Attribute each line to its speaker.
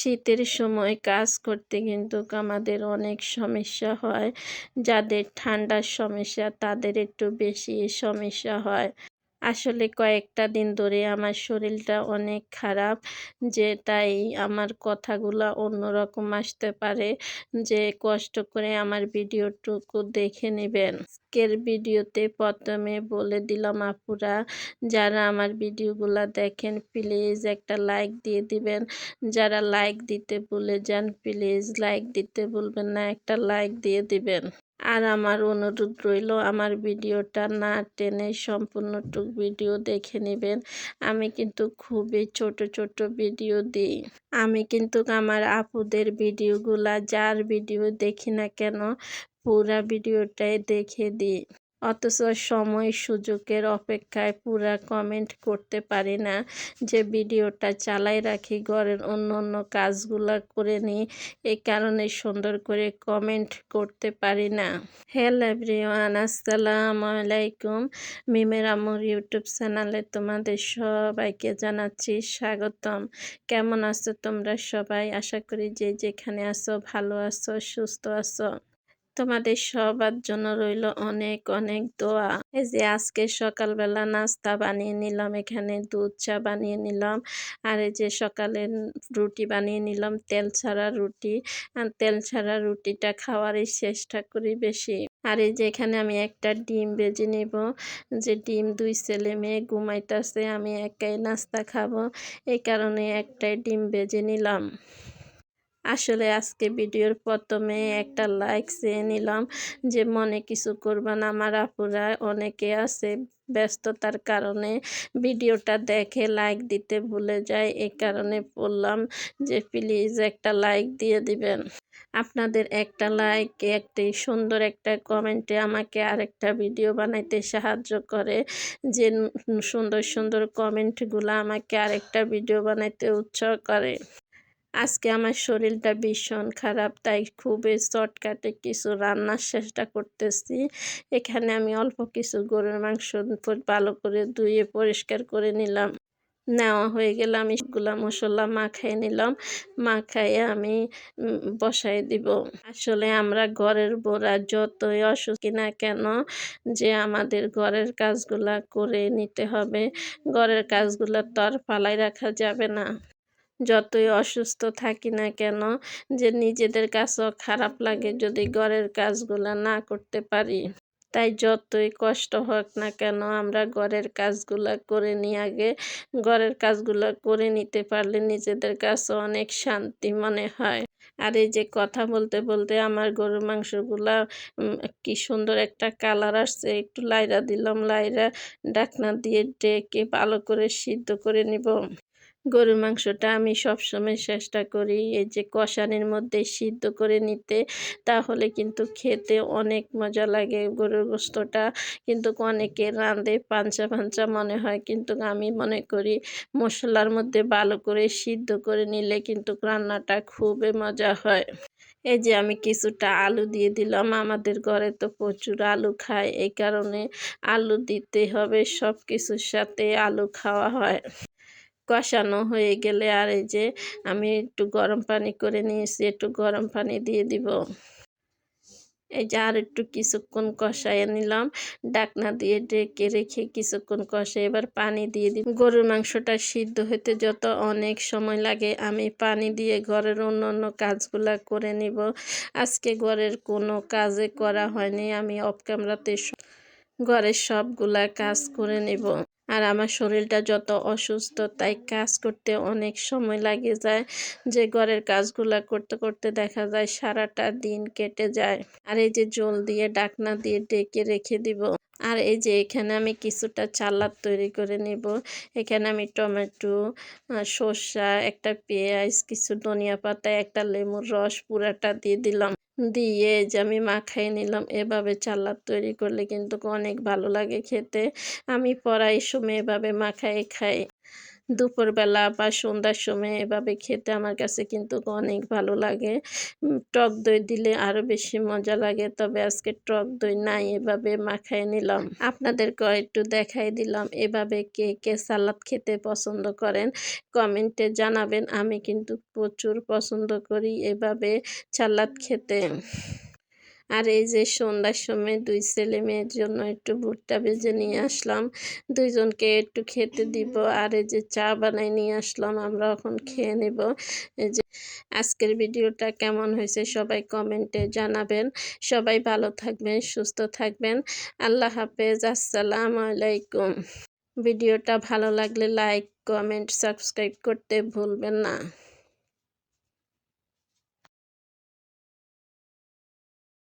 Speaker 1: শীতের সময় কাজ করতে কিন্তু আমাদের অনেক সমস্যা হয়। যাদের ঠান্ডার সমস্যা, তাদের একটু বেশি সমস্যা হয়। আসলে কয়েকটা দিন ধরে আমার শরীরটা অনেক খারাপ, যে তাই আমার কথাগুলো অন্যরকম আসতে পারে। যে কষ্ট করে আমার ভিডিওটুকু দেখে নেবেন। আজকের ভিডিওতে প্রথমে বলে দিলাম আপুরা, যারা আমার ভিডিওগুলো দেখেন, প্লিজ একটা লাইক দিয়ে দিবেন। যারা লাইক দিতে ভুলে যান, প্লিজ লাইক দিতে ভুলবেন না, একটা লাইক দিয়ে দিবেন। আর আমার অনুরোধ রইল, আমার ভিডিওটা না টেনে সম্পূর্ণটুক ভিডিও দেখে নেবেন। আমি কিন্তু খুবই ছোট ছোট ভিডিও দিই। আমি কিন্তু আমার আপুদের ভিডিওগুলা, যার ভিডিও দেখি না কেন, পুরা ভিডিওটাই দেখে দিই। অথচ সময় সুযোগের অপেক্ষায় পুরা কমেন্ট করতে পারি না যে ভিডিওটা চালাই রাখি, ঘরের অন্য অন্য কাজগুলো করে নিই এই কারণে সুন্দর করে কমেন্ট করতে পারি না। হ্যালো এভরিওয়ান আসসালামু আলাইকুম। মিমের আমর ইউটিউব চ্যানেলে তোমাদের সবাইকে জানাচ্ছি স্বাগতম। কেমন আছো তোমরা সবাই? আশা করি যে যেখানে আছো ভালো আছো, সুস্থ আছো। তোমাদের সবার জন্য রইল অনেক অনেক দোয়া। এই যে আজকে সকালবেলা নাস্তা বানিয়ে নিলাম, এখানে দুধ চা বানিয়ে নিলাম, আর এই যে সকালে রুটি বানিয়ে নিলাম, তেল ছাড়া রুটি। তেল ছাড়া রুটিটা খাওয়ারই চেষ্টা করি বেশি। আর এই যে এখানে আমি একটা ডিম বেজে নেব, যে ডিম দুই ছেলে মেয়ে ঘুমাইতেছে, আমি একাই নাস্তা খাব। এই কারণে একটাই ডিম বেজে নিলাম। আসলে আজকে ভিডিওর প্রথমে একটা লাইক চেয়ে নিলাম যে, মনে কিছু করবেন? আমার আপুরা অনেকে আছে ব্যস্ততার কারণে ভিডিওটা দেখে লাইক দিতে ভুলে যায়। এই কারণে বললাম যে, প্লিজ একটা লাইক দিয়ে দিবেন। আপনাদের একটা লাইক, একটি সুন্দর একটা কমেন্টে আমাকে আরেকটা ভিডিও বানাইতে সাহায্য করে, যে সুন্দর সুন্দর কমেন্টগুলো আমাকে আরেকটা ভিডিও বানাইতে উৎসাহ করে। আজকে আমার শরীরটা ভীষণ খারাপ, তাই খুবই শর্টকাটে কিছু রান্নার চেষ্টা করতেছি। এখানে আমি অল্প কিছু গরুর মাংস ভালো করে ধুয়ে পরিষ্কার করে নিলাম। নেওয়া হয়ে গেলে আমি সবগুলা মশলা মাখাই নিলাম মাখাইয়ে আমি বসাই দিব। আসলে আমরা ঘরের বোরা যতই অসুখ না কেন যে আমাদের ঘরের কাজগুলা করে নিতে হবে, ঘরের কাজগুলা তো আর ফালাই রাখা যাবে না। যতই অসুস্থ থাকি না কেন, যে নিজেদের কাছেও খারাপ লাগে যদি ঘরের কাজগুলো না করতে পারি। তাই যতই কষ্ট হোক না কেন, আমরা ঘরের কাজগুলো করে নিই আগে। ঘরের কাজগুলো করে নিতে পারলে নিজেদের কাছে অনেক শান্তি মনে হয়। আর এই যে কথা বলতে বলতে আমার গরুর মাংসগুলা কি সুন্দর একটা কালার আসছে। একটু লাইরা দিলাম লাইরা ডাকনা দিয়ে ডেকে ভালো করে সিদ্ধ করে নিব। গরুর মাংসটা আমি সবসময় চেষ্টা করি, এই যে কষানির মধ্যে সিদ্ধ করে নিতে। তাহলে কিন্তু খেতে অনেক মজা লাগে গরুর গোস্তটা কিন্তু অনেকে রাঁধে, পাঞ্চা পাঞ্চা মনে হয়। কিন্তু আমি মনে করি মশলার মধ্যে ভালো করে সিদ্ধ করে নিলে কিন্তু রান্নাটা খুবই মজা হয়। এই যে আমি কিছুটা আলু দিয়ে দিলাম। আমাদের ঘরে তো প্রচুর আলু খায়। এই কারণে আলু দিতে হবে সব কিছুর সাথে আলু খাওয়া হয়। কষানো হয়ে গেলে আর এই যে আমি একটু গরম পানি করে নিয়েছি, একটু গরম পানি দিয়ে দিব। এই যে আর একটু কিছুক্ষণ কষাইয়ে নিলাম। ডাকনা দিয়ে ডেকে রেখে কিছুক্ষণ কষাই এবার পানি দিয়ে দিই গরুর মাংসটা সিদ্ধ হতে যত অনেক সময় লাগে, আমি পানি দিয়ে ঘরের অন্য অন্য কাজগুলা করে নিব। আজকে ঘরের কোনো কাজে করা হয়নি, আমি অফ ক্যামেরাতে ঘরের সবগুলা কাজ করে নেব। আর আমার শরীরটা যত অসুস্থ, তাই কাজ করতে অনেক সময় লাগে যায়। যে ঘরের কাজগুলা করতে করতে দেখা যায় সারাটা দিন কেটে যায়। আর এই যে জল দিয়ে ডাকনা দিয়ে ডেকে রেখে দিব। আর এই যে এখানে আমি কিছুটা চালাদ তৈরি করে নেব। এখানে আমি টমেটো সর্ষা, একটা পেঁয়াজ, কিছু ধনিয়া পাতা, একটা লেবুর রস, পুরাটা দিয়ে দিলাম। দিয়ে যে আমি মাখাই নিলাম। এভাবে চালাদ তৈরি করলে কিন্তু অনেক ভালো লাগে খেতে। আমি পড়াই সময় এভাবে মাখাই খাই। দুপুরবেলা বা সন্ধ্যার সময় এভাবে খেতে আমার কাছে কিন্তু অনেক ভালো লাগে। টক দই দিলে আরও বেশি মজা লাগে, তবে আজকে টক দই নাই, এভাবে মাখায় নিলাম। আপনাদেরকে একটু দেখাই দিলাম, এভাবে কে কে সালাদ খেতে পছন্দ করেন? কমেন্টে জানাবেন, আমি কিন্তু প্রচুর পছন্দ করি এভাবে সালাদ খেতে। আর এই যে সন্ধ্যার সময় দুই ছেলে মেয়ের জন্য একটু ভুট্টা ভেজে নিয়ে আসলাম। দুইজনকে একটু খেতে দিব আর এই যে চা বানাই নিয়ে আসলাম, আমরা এখন খেয়ে নেব। এই যে আজকের ভিডিওটা কেমন হয়েছে সবাই কমেন্টে জানাবেন। সবাই ভালো থাকবেন, সুস্থ থাকবেন। আল্লাহ হাফেজ, আসসালামু আলাইকুম। ভিডিওটা ভালো লাগলে লাইক, কমেন্ট, সাবস্ক্রাইব করতে ভুলবেন না।